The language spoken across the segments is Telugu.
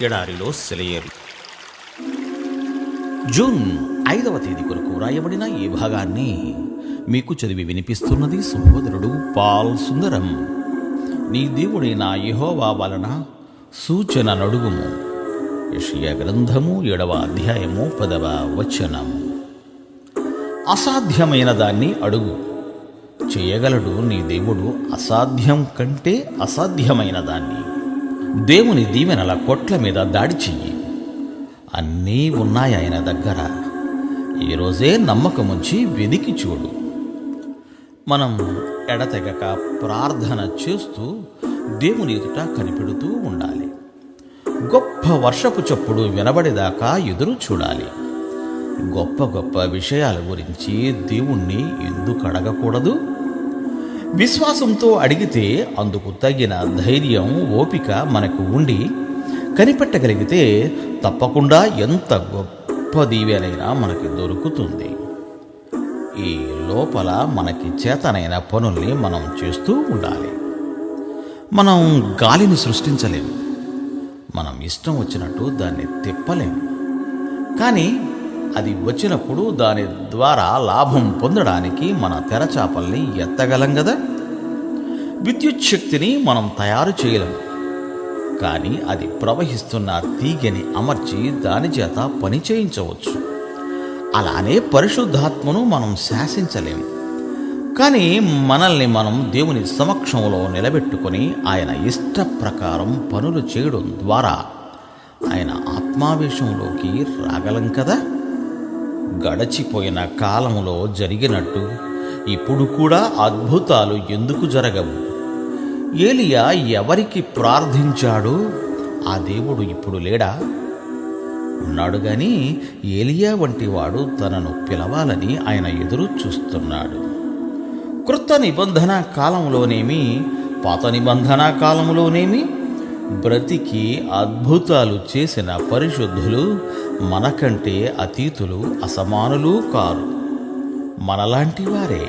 ఎడారిలో సెలయేరు. జూన్ ఐదవ తేదీ కొరకు రాయబడిన ఈ భాగాన్ని మీకు చదివి వినిపిస్తున్నది సహోదరుడు పాల్ సుందరం. నీ దేవుడైన యహోవా వలన సూచన నడుగుము యషియ గ్రంథము ఏడవ అధ్యాయము పదవ వచనము అసాధ్యమైన దాన్ని అడుగు. చేయగలడు నీ దేవుడు అసాధ్యం కంటే అసాధ్యమైన దాన్ని. దేవుని దీవెనల కొట్ల మీద దాడి చెయ్యి. అన్నీ ఉన్నాయి ఆయన దగ్గర? ఈరోజే నమ్మకముంచి వెదికి చూడు. మనం ఎడతెగక ప్రార్థన చేస్తూ దేవుని ఎదుట కనిపెడుతూ ఉండాలి. గొప్ప వర్షపు చప్పుడు వినబడేదాకా ఎదురు చూడాలి. గొప్ప గొప్ప విషయాల గురించి దేవుణ్ణి ఎందుకు అడగకూడదు? విశ్వాసంతో అడిగితే అందుకు తగిన ధైర్యం ఓపిక మనకు ఉండి కనిపెట్టగలిగితే తప్పకుండా ఎంత గొప్ప దీవెనైనా మనకి దొరుకుతుంది. ఈ లోపల మనకి చేతనైన పనుల్ని మనం చేస్తూ ఉండాలి. మనం గాలిని సృష్టించలేము. మనం ఇష్టం వచ్చినట్టు దాన్ని తిప్పలేము. కానీ అది వచ్చినప్పుడు దాని ద్వారా లాభం పొందడానికి మన తెరచాపల్ని ఎత్తగలం కదా విద్యుత్ శక్తిని మనం తయారు చేయలేము కానీ అది ప్రవహిస్తున్న తీగని అమర్చి దాని చేత పని చేయించవచ్చు. అలానే పరిశుద్ధాత్మను మనం శాసించలేము కానీ మనల్ని మనం దేవుని సమక్షంలో నిలబెట్టుకొని ఆయన ఇష్ట ప్రకారం పనులు చేయడం ద్వారా ఆయన ఆత్మావేశంలోకి రాగలం కదా? గడచిపోయిన కాలంలో జరిగినట్టు ఇప్పుడు కూడా అద్భుతాలు ఎందుకు జరగవు? ఏలియా ఎవరికి ప్రార్థించాడు? ఆ దేవుడు ఇప్పుడు లేడా? ఉన్నాడు గాని ఏలియా వంటి వాడు తనను పిలవాలని ఆయన ఎదురు చూస్తున్నాడు. కృత నిబంధన కాలంలోనేమి పాత నిబంధన కాలంలోనేమి? బ్రతికి అద్భుతాలు చేసిన పరిశుద్ధులు మనకంటే అతీతులు అసమానులు కారు. మనలాంటి వారే.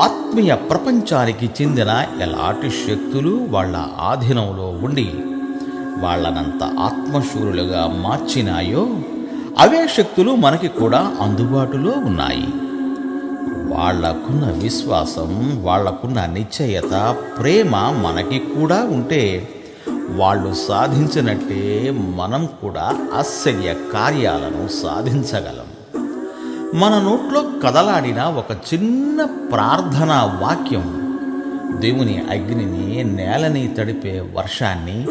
ఆత్మీయ ప్రపంచానికి చెందిన ఎలాంటి శక్తులు వాళ్ళ ఆధీనంలో ఉండి వాళ్ళనంత ఆత్మశూరులుగా మార్చినాయో అవే శక్తులు మనకి కూడా అందుబాటులో ఉన్నాయి. వాళ్ళకున్న విశ్వాసం వాళ్ళకున్న నిశ్చయత ప్రేమ మనకి కూడా ఉంటే వాళ్ళు సాధించినట్టే మనం కూడా ఆశ్చర్య కార్యాలను సాధించగలం. మన నోట్లో కదలాడిన ఒక చిన్న ప్రార్థనా వాక్యం దేవుని అగ్నిని నేలని తడిపే వర్షాన్ని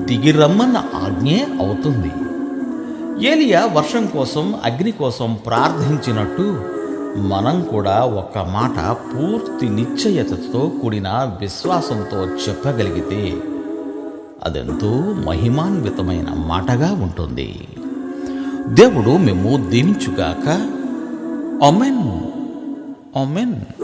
దిగిరమ్మన్న ఆజ్ఞే అవుతుంది. ఏలియా వర్షం కోసం అగ్ని కోసం ప్రార్థించినట్టు మనం కూడా ఒక మాట పూర్తి నిశ్చయతతో కూడిన విశ్వాసంతో చెప్పగలిగితే అదెంతో మహిమాన్వితమైన మాటగా ఉంటుంది. దేవుడు మేము దీవించుగాక. Amen amen